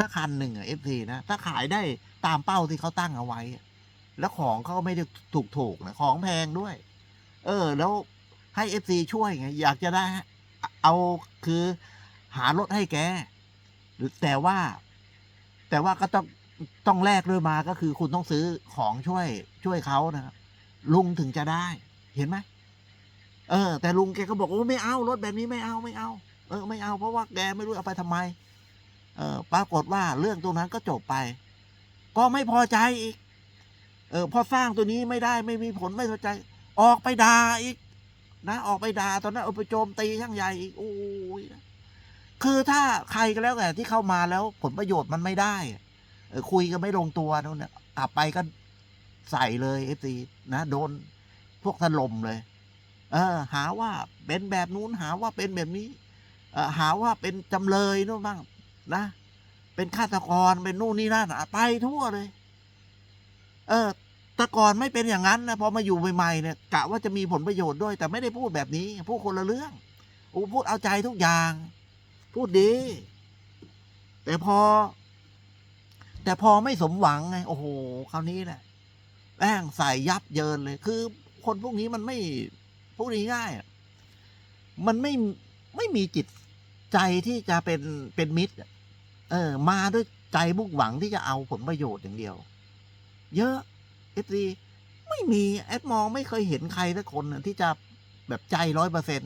ถ้าคันหนึ่งอะเอฟซีนะ ถ้าขายได้ตามเป้าที่เขาตั้งเอาไว้ แล้วของเขาก็ไม่ได้ถูกถูกนะของแพงด้วย เออ แล้วให้เอฟซีช่วยไงอยากจะได้ เอาคือหารถให้แกหรือแต่ว่า แต่ว่าก็ต้องต้องแลกด้วยมาก็คือคุณต้องซื้อของช่วย ช่วยเขานะครับลุงถึงจะได้เห็นไหมเออ แต่ลุงแกก็บอกโอ้ไม่เอารถแบบนี้ไม่เอาไม่เอา เออไม่เอาเพราะว่าแกไม่รู้เอาไปทำไม เออปรากฏว่าเรื่องตรงนั้นก็จบไป ก็ไม่พอใจอีก เออพอสร้างตัวนี้ไม่ได้ไม่มีผลไม่พอใจ ออกไปด่าอีก นะออกไปด่าตอนนั้นเอาไปโจมตีช่างใหญ่อีกโอ้ยนะคือถ้าใครก็แล้วแต่ที่เข้ามาแล้วผลประโยชน์มันไม่ได้เออคุยกันไม่ลงตัวนู่นเนี่ยกลับไปก็ใส่เลยเอฟซีนะ โดนพวกถล่มเลย เออ หาว่าเป็นแบบนู้นหาว่าเป็นแบบนี้ เออหาว่าเป็นจำเลยนู่นบ้าง นะ เป็นฆาตกรเป็นนู่นนี่นั่นอะไปทั่วเลย เออแต่ก่อนไม่เป็นอย่างนั้นนะพอมาอยู่ใหม่ๆเนี่ยกะว่าจะมีผลประโยชน์ด้วย แต่ไม่ได้พูดแบบนี้ พูดคนละเรื่องโอ้พูดเอาใจทุกอย่าง พูดดี แต่พอ แต่พอไม่สมหวังไงโอ้โหคราวนี้แหละแป้งใส่ยับเยินเลย คือ คนพวกนี้มันไม่พูดง่ายๆอะมันไม่ไม่มีจิต ใจที่จะเป็นเป็นมิตร เออ มาด้วยใจมุ่งหวังที่จะเอาผลประโยชน์อย่างเดียว เยอะเอฟซีไม่มีแอดมองไม่เคยเห็นใครสักคนที่จะแบบใจร้อยเปอร์เซ็น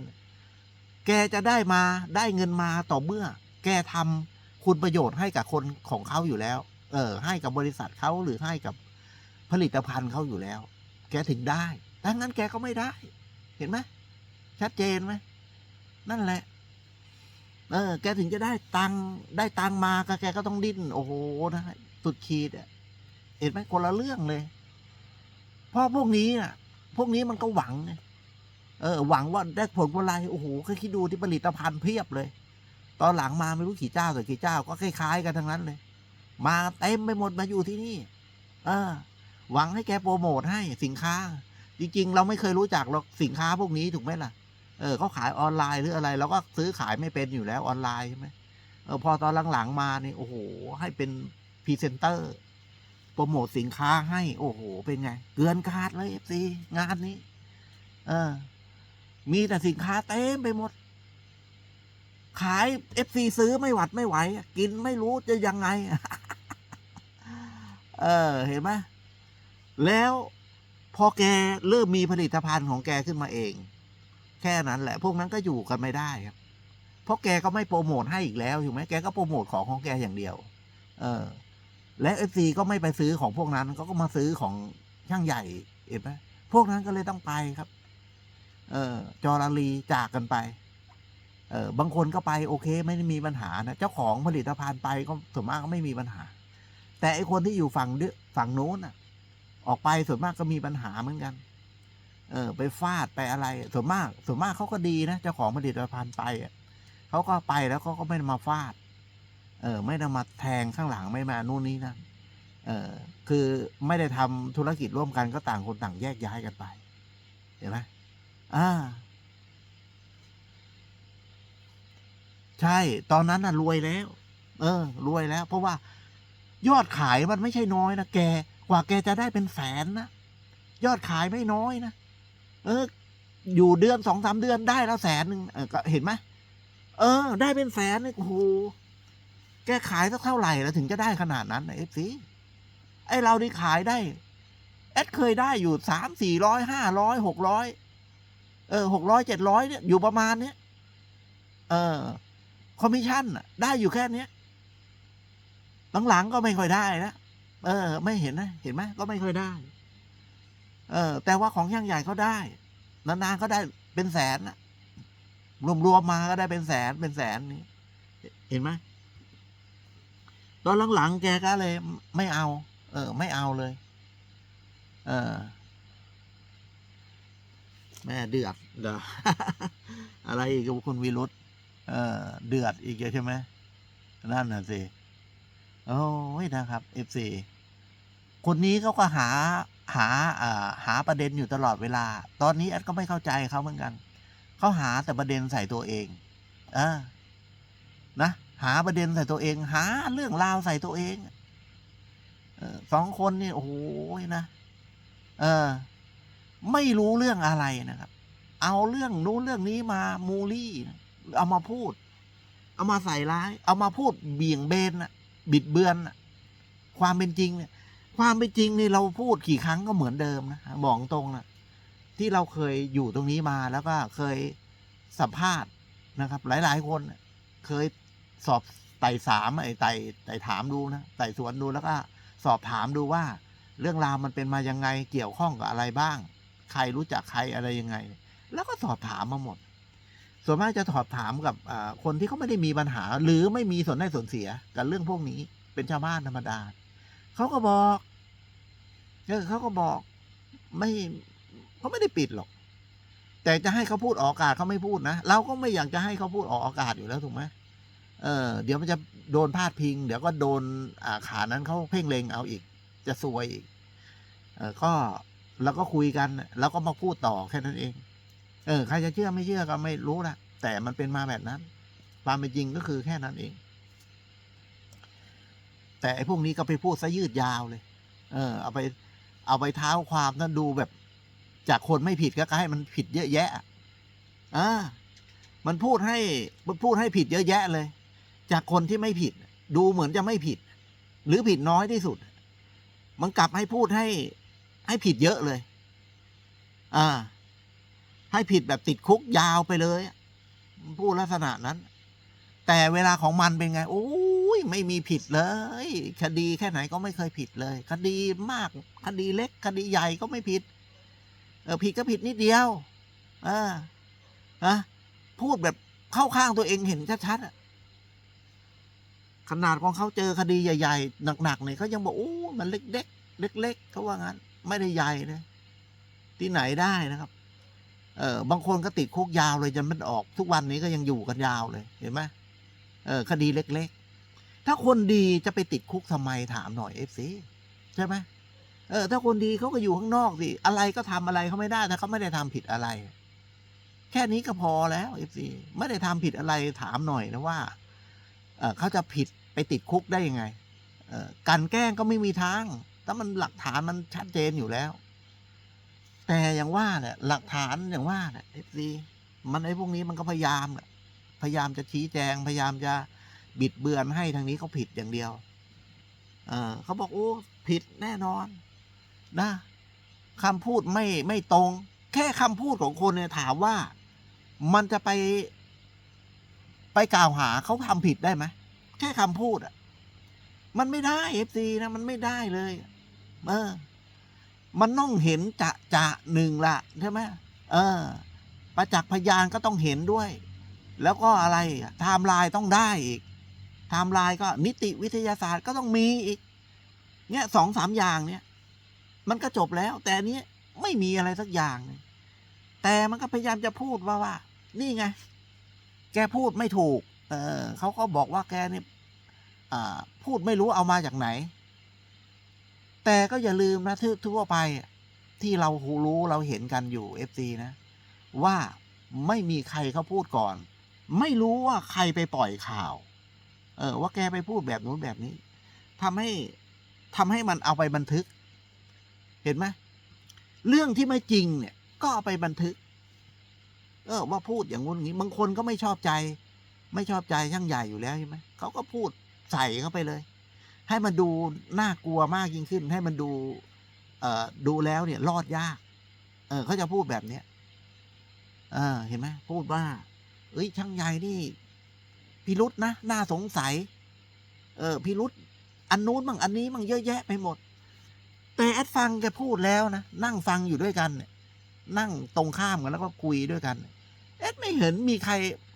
แกจะได้มาได้เงินมาต่อเมื่อ แกทำคุณประโยชน์ให้กับคนของเขาอยู่แล้ว เออ ให้กับบริษัทเขาหรือให้กับผลิตภัณฑ์เขาอยู่แล้ว แกถึงได้ถ้างั้นแกก็ไม่ได้ เห็นไหมชัดเจนไหมนั่นแหละ เออ แกถึงจะได้ตังได้ตังมาก็แกก็ต้องดิ้น โอ้โหนะสุดขีดอะเห็นไหมคนละเรื่องเลย เพราะพวกนี้น่ะ พวกนี้มันก็หวังเออ หวังว่าได้ผลกำไรโอ้โหแค่คิดดูที่ผลิตภัณฑ์เพียบเลย ตอนหลังมาไม่รู้กี่เจ้าแต่กี่เจ้าก็คล้ายๆกันทั้งนั้นเลย มาเต็มไปหมดมาอยู่ที่นี่ เออ หวังให้แกโปรโมทให้สินค้า จริงๆ เราไม่เคยรู้จักหรอกสินค้าพวกนี้ถูกไหมล่ะ เออเขาขายออนไลน์หรืออะไรเราก็ซื้อขายไม่เป็นอยู่แล้วออนไลน์ใช่ไหมเออพอตอนหลังๆมานี่โอ้โห ให้เป็นพรีเซนเตอร์โปรโมทสินค้าให้ โอ้โห เป็นไง เกินคาดเลยเอฟซีงานนี้ เออ มีแต่สินค้าเต็มไปหมด ขายเอฟซีซื้อไม่หวัดไม่ไหว กินไม่รู้จะยังไง เออ เห็นไหมแล้วพอแกเริ่มมีผลิตภัณฑ์ของแกขึ้นมาเอง ค่นั้นแหละ พวกนั้นก็อยู่กันไม่ได้ครับ เพราะแกก็ไม่โปรโมทให้อีกแล้วถูกไหมแกก็โปรโมทของของแกอย่างเดียว เออ และเอฟซีก็ไม่ไปซื้อของพวกนั้นเขาก็มาซื้อของช่างใหญ่เห็นไหมพวกนั้นก็เลยต้องไปครับ เออ จอราลีจากกันไป เออบางคนก็ไปโอเค ไม่ได้มีปัญหานะเจ้าของผลิตภัณฑ์ไปก็ส่วนมากก็ไม่มีปัญหา แต่ไอคนที่อยู่ฝั่งฝั่งโน้นอะ ออกไปส่วนมากก็มีปัญหาเหมือนกัน เออไปฟาดไปอะไรส่วนมากส่วนมากเขาก็ดีนะเจ้าของผลิตภัณฑ์ไปเขาก็ไปแล้วเขาก็ไม่ได้มาฟาด เออ ไม่ได้มาแทงข้างหลังไม่มานู่นนี่นั่นเออคือไม่ได้ทำธุรกิจร่วมกันก็ต่างคนต่างแยกย้ายกันไป เห็นไหมอ่า ใช่ ตอนนั้นน่ะรวยแล้ว เออ รวยแล้ว เพราะว่ายอดขายมันไม่ใช่น้อยนะแก กว่าแกจะได้เป็นแสนนะยอดขายไม่น้อยนะ เออ อยู่เดือนสองสามเดือนได้แล้วแสนหนึ่งเออก็เห็นไหมเออ ได้เป็นแสนเลยโอ้โหแกขายสักเท่าไหร่แล้วถึงจะได้ขนาดนั้นเอฟซีไอเรานี่ขายได้แอดเคยได้อยู่สามสี่ร้อยห้าร้อยหกร้อยเออหกร้อยเจ็ดร้อยเนี่ยอยู่ประมาณเนี้ยเออคอมมิชชั่นน่ะได้อยู่แค่เนี้ยหลังๆก็ไม่ค่อยได้นะเออ ไม่เห็นนะ เห็นไหมก็ไม่ค่อยได้ เออแต่ว่าของช่างใหญ่เขาได้ นานๆก็ได้เป็นแสนนะรวมๆมาก็ได้เป็นแสนเป็นแสนนี่เห็นไหมตอนหลังๆแกก็เลย ไม่เอา เออ ไม่เอาเลย เออ แม่เดือดเด้ออะไรอีกกับคุณวิรุธเออ เดือดอีกใช่ไหมนั่นน่ะสิโอ้ยนะครับเอฟซีคนนี้เขาก็หา หาหาประเด็นอยู่ตลอดเวลา ตอนนี้แอดก็ไม่เข้าใจเขาเหมือนกัน เขาหาแต่ประเด็นใส่ตัวเองเออนะหาประเด็นใส่ตัวเอง หาเรื่องราวใส่ตัวเองสองคนนี่โอ้โหนะเออ ไม่รู้เรื่องอะไรนะครับ เอาเรื่องนู้นเรื่องนี้มามูลี่ เอามาพูด เอามาใส่ร้าย เอามาพูดเบี่ยงเบนนะบิดเบือนนะความเป็นจริงเนี่ย ความเป็นจริงนี่เราพูดกี่ครั้งก็เหมือนเดิมนะบอกตรงนะที่เราเคยอยู่ตรงนี้มาแล้วก็เคยสัมภาษณ์นะครับ หลาย ๆ คนเคยสอบไต่สามไอ้ไต่ไต่ถามดูนะไต่สวนดูแล้วก็ สอบถามดูว่า เรื่องราวมันเป็นมายังไงเกี่ยวข้องกับอะไรบ้าง ใครรู้จักใครอะไรยังไง แล้วก็สอบถามมาหมด ส่วนมากจะสอบถามกับคนที่เขาไม่ได้มีปัญหา หรือไม่มีส่วนได้ส่วนเสียกับเรื่องพวกนี้เป็นชาวบ้านธรรมดา เขาก็บอกเออเขาก็บอกไม่เขาไม่ได้ปิดหรอก แต่จะให้เขาพูดออกอากาศเขาไม่พูดนะเราก็ไม่อยากจะให้เขาพูดออกอากาศอยู่แล้วถูกไหมเออ เดี๋ยวมันจะโดนพาดพิง เดี๋ยวก็โดนอ่าขานั้นเขาเพ่งเลงเอาอีก จะซวยอีก เออก็เราก็คุยกันแล้วก็มาพูดต่อแค่นั้นเอง เออ ใครจะเชื่อไม่เชื่อก็ไม่รู้ละแต่มันเป็นมาแบบนั้น ความเป็นจริงก็คือแค่นั้นเอง แต่ไอ้พวกนี้ก็ไปพูดซะยืดยาวเลย เออ เอาไป เอาไปเท้าความนั่นดูแบบ จากคนไม่ผิดก็ให้มันผิดเยอะแยะอ่ามันพูดให้มันพูดให้ผิดเยอะแยะเลย จากคนที่ไม่ผิด ดูเหมือนจะไม่ผิด หรือผิดน้อยที่สุด มันกลับให้พูดให้ ให้ผิดเยอะเลย อ่า ให้ผิดแบบติดคุกยาวไปเลย พูดลักษณะนั้น แต่เวลาของมันเป็นไงโอ้ยไม่มีผิดเลย คดีแค่ไหนก็ไม่เคยผิดเลย คดีมาก คดีเล็ก คดีใหญ่ก็ไม่ผิด เออผิดก็ผิดนิดเดียวเอออะพูดแบบเข้าข้างตัวเองเห็นชัดๆอะขนาดของเขาเจอคดีใหญ่ ๆ หนักๆเนี่ยเขายังบอกโอ้มันเล็กๆเล็กๆเขาว่างั้น ไม่ได้ใหญ่นะที่ไหนได้นะครับ เออบางคนก็ติดคุกยาวเลยจนมันออก ทุกวันนี้ก็ยังอยู่กันยาวเลยเห็นไหม เออคดีเล็ก ๆ ถ้าคนดีจะไปติดคุกทำไมถามหน่อยเอฟซีใช่ไหมเออ ถ้าคนดีเขาก็อยู่ข้างนอกสิอะไรก็ทำอะไรเขาไม่ได้ถ้าเขาไม่ได้ทำผิดอะไร แค่นี้ก็พอแล้วเอฟซีไม่ได้ทำผิดอะไรถามหน่อยนะว่าเออเขาจะผิดไปติดคุกได้ยังไงเออการแกล้งก็ไม่มีทางถ้ามันหลักฐานมันชัดเจนอยู่แล้ว แต่อย่างว่าเนี่ยหลักฐานอย่างว่าเนี่ยเอฟซีมันไอ้พวกนี้มันก็พยายามแหละ พยายามจะชี้แจง พยายามจะบิดเบือนให้ทางนี้เขาผิดอย่างเดียว เออเขาบอกโอ้ผิดแน่นอน นะคำพูดไม่ไม่ตรง แค่คำพูดของคนเนี่ยถามว่ามันจะไป ไปกล่าวหาเขาทำผิดได้ไหมแค่คำพูดอะ มันไม่ได้เอฟซีนะ มันไม่ได้เลย เออ มันต้องเห็นจะจะหนึ่งละใช่ไหมเออประจักษ์พยานก็ต้องเห็นด้วย แล้วก็อะไรไทม์ไลน์ต้องได้อีกไทม์ไลน์ก็นิติวิทยาศาสตร์ก็ต้องมีอีก เนี่ยสองสามอย่างเนี่ย มันก็จบแล้ว แต่นี้ไม่มีอะไรสักอย่างเลยแต่มันก็พยายามจะพูดว่าว่า นี่ไง แกพูดไม่ถูก เออเขาก็บอกว่าแกเนี่ยพูดไม่รู้เอามาจากไหน แต่ก็อย่าลืมนะทั่วทั่วไปที่เรารู้เราเห็นกันอยู่เอฟซีนะ ว่าไม่มีใครเขาพูดก่อน ไม่รู้ว่าใครไปปล่อยข่าว เออ ว่าแกไปพูดแบบนู้นแบบนี้ทำให้ทำให้มันเอาไปบันทึก เห็นไหมเรื่องที่ไม่จริงเนี่ย ก็เอาไปบันทึก เออ ว่าพูดอย่างงู้นอย่างนี้บางคนก็ไม่ชอบใจ ไม่ชอบใจช่างใหญ่อยู่แล้วใช่ไหมเขาก็พูดใส่เข้าไปเลย ให้มันดูน่ากลัวมากยิ่งขึ้น ให้มันดู เอ่อดูแล้วเนี่ย รอดยาก เออเขาจะพูดแบบเนี้ยเออ เห็นไหมพูดว่า เอ้ยช่างใหญ่นี่พิรุษนะน่าสงสัย เออพิรุษอันนู้นมั่งอันนี้มั่งเยอะแยะไปหมด แต่แอดฟังแกพูดแล้วนะนั่งฟังอยู่ด้วยกันเนี่ยนั่งตรงข้ามกันแล้วก็คุยด้วยกันเอ็ดไม่เห็นมีใคร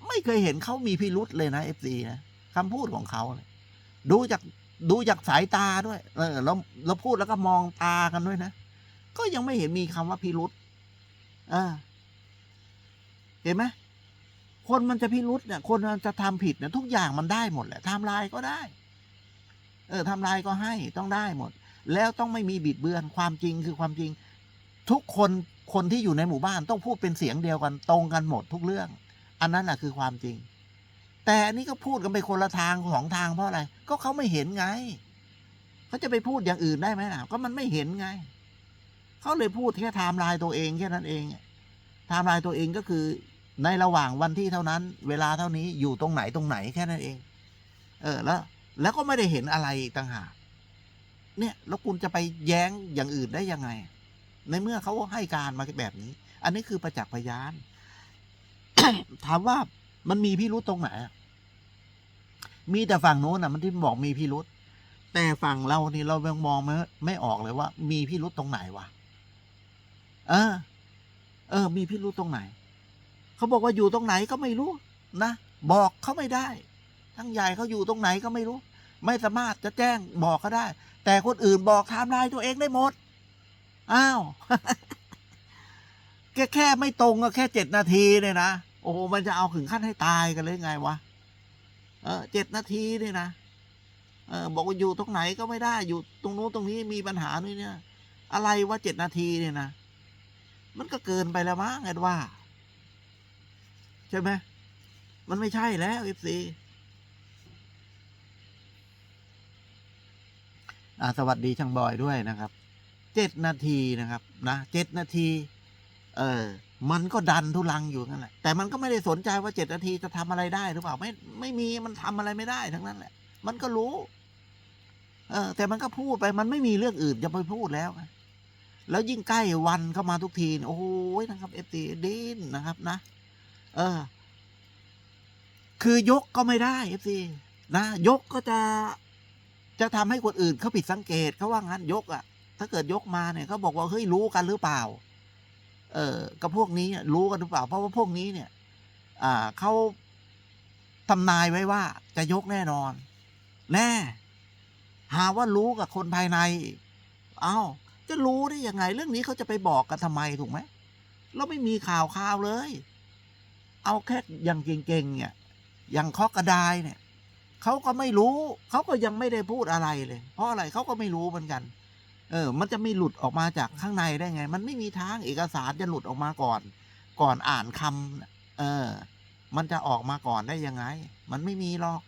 ไม่เคยเห็นเขามีพิรุษเลยนะเอฟซีนะคำพูดของเขาเนี่ยดูจากดูจากสายตาด้วย เออเราเราพูดแล้วก็มองตากันด้วยนะก็ยังไม่เห็นมีคำว่าพิรุษเออ เห็นไหม คนมันจะพิรุษเนี่ย คนมันจะทำผิดเนี่ยทุกอย่างมันได้หมดแหละทำลายก็ได้ เออทำลายก็ให้ต้องได้หมด แล้วต้องไม่มีบิดเบือนความจริงคือความจริง ทุกคนคนที่อยู่ในหมู่บ้านต้องพูดเป็นเสียงเดียวกันตรงกันหมดทุกเรื่อง อันนั้นแหละคือความจริงแแต่อันนี้ก็พูดกันไปคนละทางสองทางเพราะอะไร ก็เขาไม่เห็นไงเขาจะไปพูดอย่างอื่นได้ไหมล่ะก็มันไม่เห็นไงเขาเลยพูดแค่ไทม์ไลน์ตัวเองแค่นั้นเองไทม์ไลน์ตัวเองก็คือ ในระหว่างวันที่เท่านั้น เวลาเท่านี้อยู่ตรงไหนตรงไหนแค่นั้นเอง เออแล้ว แล้วก็ไม่ได้เห็นอะไรต่างหากเนี่ยแล้วคุณจะไปแย้งอย่างอื่นได้ยังไง ในเมื่อเขาให้การมาแบบนี้ อันนี้คือประจักษ์พยาน ถามว่ามันมีพิรุษตรงไหนมีแต่ฝั่งโน้นอะมันที่บอกมีพิรุษแต่ฝั่งเรานี่เรายังมองไม่ไม่ออกเลยว่า มีพิรุษตรงไหนวะเออ เออ มีพิรุษตรงไหน เขาบอกว่าอยู่ตรงไหนก็ไม่รู้นะ บอกเขาไม่ได้ ทั้งใหญ่เขาอยู่ตรงไหนก็ไม่รู้ ไม่สามารถจะแจ้งบอกเขาได้ แต่คนอื่นบอกไทม์ไลน์ตัวเองได้หมดอ้าวแค่แค่ไม่ตรงก็แค่เจ็ดนาทีเนี่ยนะโอ้โหมันจะเอาถึงขั้นให้ตายกันเลยไงวะเออเจ็ดนาทีเนี่ยนะเออบอกว่าอยู่ตรงไหนก็ไม่ได้ อยู่ตรงนู้นตรงนี้มีปัญหานี่เนี่ย อะไรว่าเจ็ดนาทีเนี่ยนะ มันก็เกินไปแล้วมั้งไงว่า ใช่ไหมมันไม่ใช่แล้วเอฟซีอ่าสวัสดีช่างบอยด้วยนะครับเจ็ดนาทีนะครับนะเจ็ดนาที เออมันก็ดันทุลังอยู่นั่นแหละแต่มันก็ไม่ได้สนใจว่าเจ็ดนาทีจะทำอะไรได้หรือเปล่าไม่ไม่มีมันทำอะไรไม่ได้ทั้งนั้นแหละ มันก็รู้ เออ แต่มันก็พูดไปมันไม่มีเรื่องอื่นจะไปพูดแล้วแล้วยิ่งใกล้วันเข้ามาทุกที โอ้โหนะครับเอฟตีดินนะครับนะ เออ คือยกก็ไม่ได้เอฟซีนะยกก็จะ จะทำให้คนอื่นเขาผิดสังเกตเขาว่างั้นยกอะ่ะ ถ้าเกิดยกมาเนี่ยเขาบอกว่าเฮ้ยรู้กันหรือเปล่า เออกับพวกนี้รู้กันหรือเปล่า เพราะว่าพวกนี้เนี่ย อ่าเขาทำนายไว้ว่าจะยกแน่นอน แน่ หาว่ารู้กับคนภายใน เอ้า จะรู้ได้ยังไง เรื่องนี้เขาจะไปบอกกันทำไมถูกไหมเราไม่มีข่าวข่าวเลย เอาแค่อย่างเก่งๆเนี่ยอย่างเคอกระดายเนี่ยเขาก็ไม่รู้ เขาก็ยังไม่ได้พูดอะไรเลย เพราะอะไรเขาก็ไม่รู้เหมือนกัน เออ มันจะไม่หลุดออกมาจากข้างในได้ไง มันไม่มีทางเอกสารจะหลุดออกมาก่อน ก่อนอ่านคำเออ มันจะออกมาก่อนได้ยังไง มันไม่มีหรอก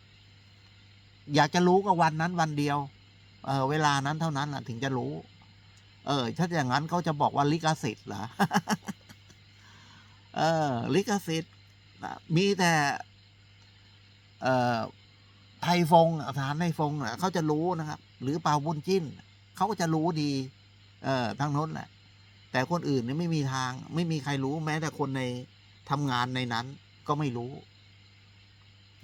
อยากจะรู้ก็วันนั้นวันเดียว เออ เวลานั้นเท่านั้นแหละถึงจะรู้ เออ ถ้าอย่างนั้นเขาจะบอกว่าลิขสิทธิ์เหรอ เออ ลิขสิทธิ์ นะมีแต่ไทยฟงฐานไทยฟงนะเขาจะรู้นะครับ หรือเปาบุญจิ้น เขาก็จะรู้ดี เอ่อทางโน้นแหละ แต่คนอื่นเนี่ยไม่มีทาง ไม่มีใครรู้แม้แต่คนในทำงานในนั้น ก็ไม่รู้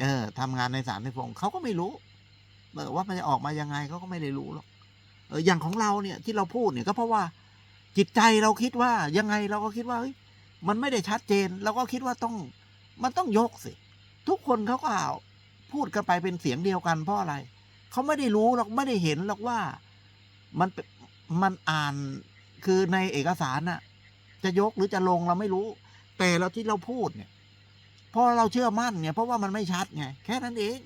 เออทำงานในสารในฟงเขาก็ไม่รู้เออว่ามันจะออกมายังไงเขาก็ไม่ได้รู้หรอกเอออย่างของเราเนี่ยที่เราพูดเนี่ยก็เพราะว่า จิตใจเราคิดว่ายังไงเราก็คิดว่ามันไม่ได้ชัดเจน เราก็คิดว่าต้อง มันต้องยกสิ ทุกคนเขาก็าพูดกันไปเป็นเสียงเดียวกันเพราะอะไร เขาไม่ได้รู้หรอกไม่ได้เห็นหรอกว่ามันเป็นมันอ่านคือในเอกสารน่ะ จะยกหรือจะลงเราไม่รู้ แต่เราที่เราพูดเนี่ยเพราะเราเชื่อมั่นไงเพราะว่ามันไม่ชัดไงแค่นั้นเอง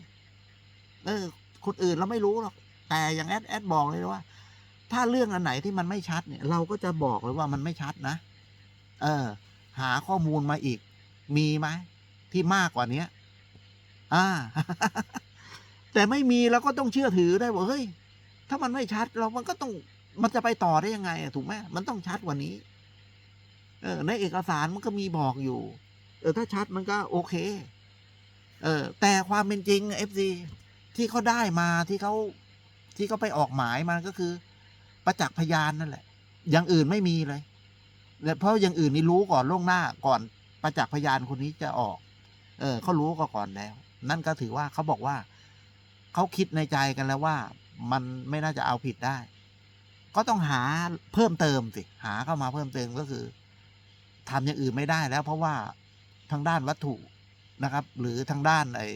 เออคนอื่นเราไม่รู้หรอกแต่อย่างแอดแอดบอกเลยว่า ถ้าเรื่องอันไหนที่มันไม่ชัดเนี่ย เราก็จะบอกเลยว่ามันไม่ชัดนะ เออ หาข้อมูลมาอีก มีไหม ที่มากกว่าเนี้ยอ่า แต่ไม่มีเราก็ต้องเชื่อถือได้ว่าเฮ้ย ถ้ามันไม่ชัดเรามันก็ต้องมันจะไปต่อได้ยังไงอะถูกไหมมันต้องชัดกว่านี้ เออ ในเอกสารมันก็มีบอกอยู่ เออ ถ้าชัดมันก็โอเค เออ แต่ความเป็นจริงเอฟซีที่เขาได้มาที่เขาที่เขาไปออกหมายมาก็คือ ประจักษ์พยานนั่นแหละ อย่างอื่นไม่มีเลยเพราะอย่างอื่นนี่รู้ก่อนล่วงหน้าก่อนประจักษ์พยานคนนี้จะออก เออเขารู้ก็ก่อนแล้ว นั่นก็ถือว่าเขาบอกว่าเขาคิดในใจกันแล้วว่า มันไม่น่าจะเอาผิดได้ ก็ต้องหาเพิ่มเติมสิหาเข้ามาเพิ่มเติมก็คือทำอย่างอื่นไม่ได้แล้ว เพราะว่าทางด้านวัตถุนะครับ หรือทางด้านไอ้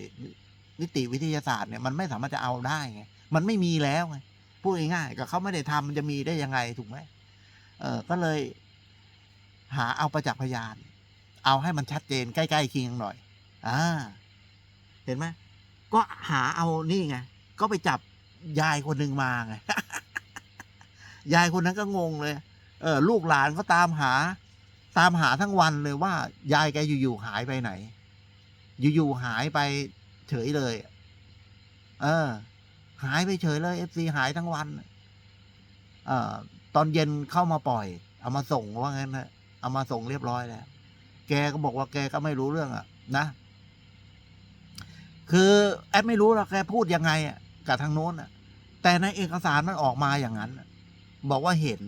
นิติวิทยาศาสตร์เนี่ยมันไม่สามารถจะเอาได้ไงมันไม่มีแล้วไงพูดง่ายๆก็เขาไม่ได้ทำมันจะมีได้ยังไงถูกไหมเออก็เลย หาเอาประจักษ์พยาน เอาให้มันชัดเจนใกล้ๆเคียงหน่อย อ่า เห็นไหมก็หาเอานี่ไง ก็ไปจับยายคนหนึ่งมาไง ยายคนนั้นก็งงเลย เออ ลูกหลานก็ตามหา ตามหาทั้งวันเลยว่า ยายแกอยู่ๆหายไปไหน อยู่ๆหายไปเฉยเลย เออ หายไปเฉยเลยเอฟซีหายทั้งวัน เอ่อ ตอนเย็นเข้ามาปล่อย เอามาส่งว่างั้นนะเอามาส่งเรียบร้อยแล้ว แกก็บอกว่าแกก็ไม่รู้เรื่องอะนะ คือแอดไม่รู้หรอกแกพูดยังไงกับทางโน้นแต่ในเอกสารมันออกมาอย่างนั้น บอกว่าเห็น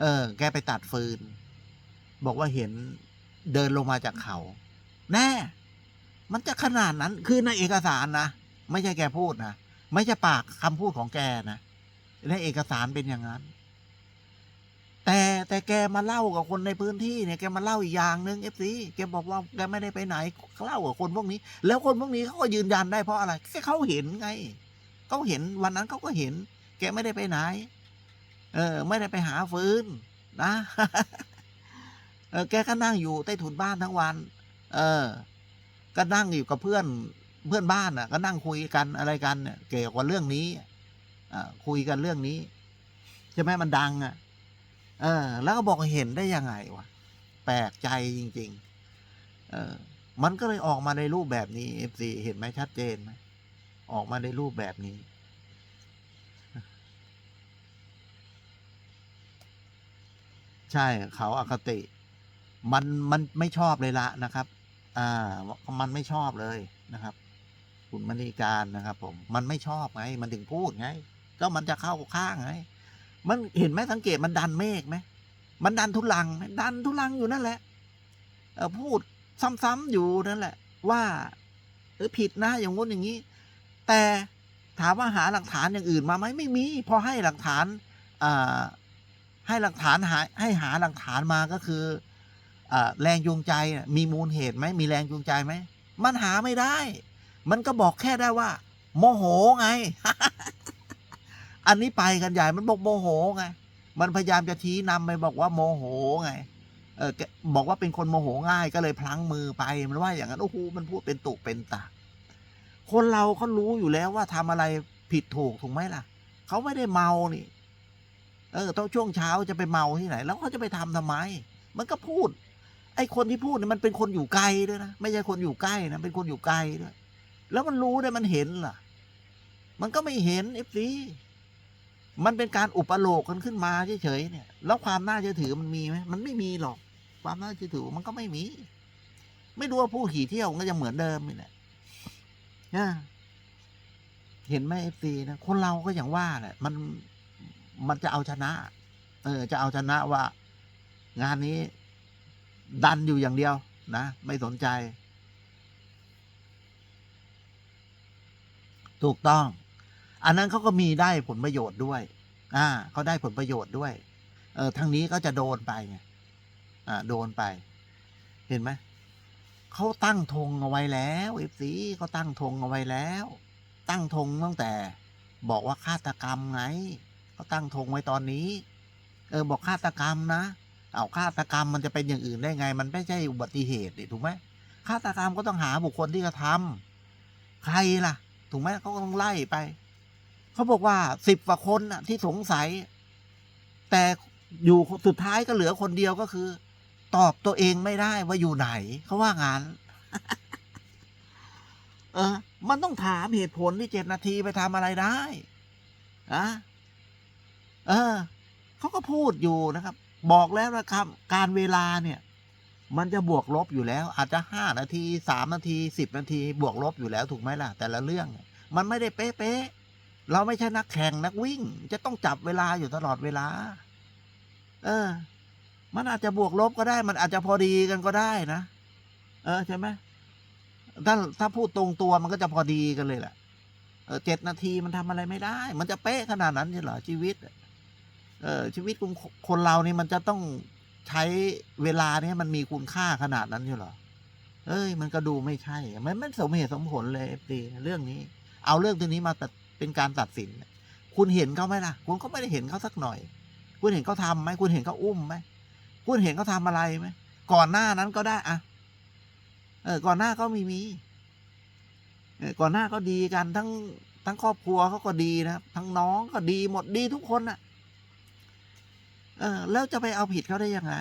เออ แกไปตัดฟืน บอกว่าเห็นเดินลงมาจากเขา แน่ มันจะขนาดนั้น คือในเอกสารนะ ไม่ใช่แกพูดนะ ไม่ใช่ปากคำพูดของแกนะ ในเอกสารเป็นอย่างนั้น แต่แกมาเล่ากับคนในพื้นที่เนี่ยแกมาเล่าอีกอย่างหนึ่งเอฟซีแกบอกว่าแกไม่ได้ไปไหนเล่ากับคนพวกนี้ แล้วคนพวกนี้เขาก็ยืนยันได้เพราะอะไรแค่เขาเห็นไงเขาเห็นวันนั้นเขาก็เห็น แกไม่ได้ไปไหน เออ ไม่ได้ไปหาฟืนนะเออแกก็นั่งอยู่ใต้ถุนบ้านทั้งวัน เออ ก็นั่งอยู่กับเพื่อนเพื่อนบ้านอะ ก็นั่งคุยกันอะไรกันเกี่ยวกับเรื่องนี้อ่าคุยกันเรื่องนี้ใช่ไหมมันดังอะ เออ แล้วก็บอกเห็นได้ยังไงวะแปลกใจจริง ๆ เออ มันก็เลยออกมาในรูปแบบนี้เอฟซีเห็นไหมชัดเจนไหมออกมาในรูปแบบนี้ ใช่เขาอาคติ มันมันไม่ชอบเลยละนะครับ อ่า มันไม่ชอบเลยนะครับ คุณมณีการนะครับ ผม มันไม่ชอบไง มันถึงพูดไง ก็มันจะเข้าข้างไง มันเห็นไหมสังเกตมันดันเมฆไหมมันดันทุลังไหมดันทุลังอยู่นั่นแหละพูดซ้ำๆอยู่นั่นแหละ ว่าเออผิดนะอย่างงู้นอย่างนี้ แต่ถามว่าหาหลักฐานอย่างอื่นมาไหมไม่มีพอให้หลักฐานให้หลักฐานหาให้หาหลักฐานมาก็คืออแรงจูงใจมีมูลเหตุไหมมีแรงจูงใจไหมมันหาไม่ได้ มันก็บอกแค่ได้ว่า โมโหไง อันนี้ไปกันใหญ่มันบอกโมโหไง มันพยายามจะชี้นำไปบอกว่าโมโหไง เออบอกว่าเป็นคนโมโหง่ายก็เลยพลั้งมือไปมันว่าอย่างนั้นโอ้โหมันพูดเป็นตุเป็นตะคนเราเขารู้อยู่แล้วว่าทำอะไรผิดถูกถูกไหมล่ะเขาไม่ได้เมานี่เออตอนช่วงเช้าจะไปเมาที่ไหน แล้วเขาจะไปทำทำไม มันก็พูด ไอ้คนที่พูดเนี่ยมันเป็นคนอยู่ไกลด้วยนะไม่ใช่คนอยู่ใกล้นะเป็นคนอยู่ไกลด้วยแล้วมันรู้ได้มันเห็นล่ะ มันก็ไม่เห็นเอฟซี มันเป็นการอุปโลกกันขึ้นมาเฉยๆเนี่ย แล้วความน่าเชื่อถือมันมีไหมมันไม่มีหรอก ความน่าเชื่อถือมันก็ไม่มี ไม่รู้ว่าผู้ขี่เที่ยวก็ยังเหมือนเดิมนี่แหละนะเห็นไหมเอฟซีนะคนเราก็อย่างว่าแหละมันมันจะเอาชนะ เออ จะเอาชนะว่า งานนี้ ดันอยู่อย่างเดียว นะไม่สนใจ ถูกต้อง อันนั้นเขาก็มีได้ผลประโยชน์ด้วย อ่าเขาได้ผลประโยชน์ด้วย เออทางนี้ก็จะโดนไปไงอ่า โดนไป เห็นไหมเขาตั้งธงเอาไว้แล้วเอฟซีเขาตั้งธงเอาไว้แล้ว ตั้งธงตั้งแต่ บอกว่าฆาตกรรมไงเขาตั้งธงไว้ตอนนี้ เออ บอกฆาตกรรมนะเอาฆาตกรรมมันจะเป็นอย่างอื่นได้ไง มันไม่ใช่อุบัติเหตุนี่ถูกไหมฆาตกรรมก็ต้องหาบุคคลที่กระทำใครล่ะ ถูกไหมเขาก็ต้องไล่ไป เขาบอกว่าสิบกว่าคนน่ะที่สงสัย แต่อยู่สุดท้ายก็เหลือคนเดียวก็คือ ตอบตัวเองไม่ได้ว่าอยู่ไหน เขาว่างั้นเออ มันต้องถามเหตุผลที่เจ็ดนาทีไปทำอะไรได้อะเออเขาก็พูดอยู่นะครับ บอกแล้วนะครับการเวลาเนี่ย มันจะบวกลบอยู่แล้ว อาจจะห้านาทีสามนาทีสิบนาที บวกลบอยู่แล้วถูกไหมล่ะ แต่ละเรื่อง มันไม่ได้เป๊ะๆ เราไม่ใช่นักแข่งนักวิ่ง จะต้องจับเวลาอยู่ตลอดเวลา เออ มันอาจจะบวกลบก็ได้ มันอาจจะพอดีกันก็ได้นะ เออใช่ไหมถ้าถ้าพูดตรงตัวมันก็จะพอดีกันเลยแหละเออเจ็ดนาทีมันทำอะไรไม่ได้ มันจะเป๊ะขนาดนั้นใช่เหรอชีวิต เออชีวิตคนเรานี่มันจะต้องใช้เวลาเนี่ยมันมีคุณค่าขนาดนั้นใช่เหรอ เอ้ย มันก็ดูไม่ใช่ มันไม่สมเหตุสมผลเลยเอฟซีเรื่องนี้ เอาเรื่องตัวนี้มาตัด เป็นการตัดสิน คุณเห็นเขาไหมล่ะ คุณก็ไม่ได้เห็นเขาสักหน่อย คุณเห็นเขาทำไหมคุณเห็นเขาอุ้มไหมคุณเห็นเขาทำอะไรไหมก่อนหน้านั้นก็ได้อะเออ ก่อนหน้าก็มีมีเออก่อนหน้าก็ดีกันทั้งทั้งครอบครัวเขาก็ดีนะครับทั้งน้องก็ดีหมดดีทุกคนน่ะ เออ แล้วจะไปเอาผิดเขาได้ยังไง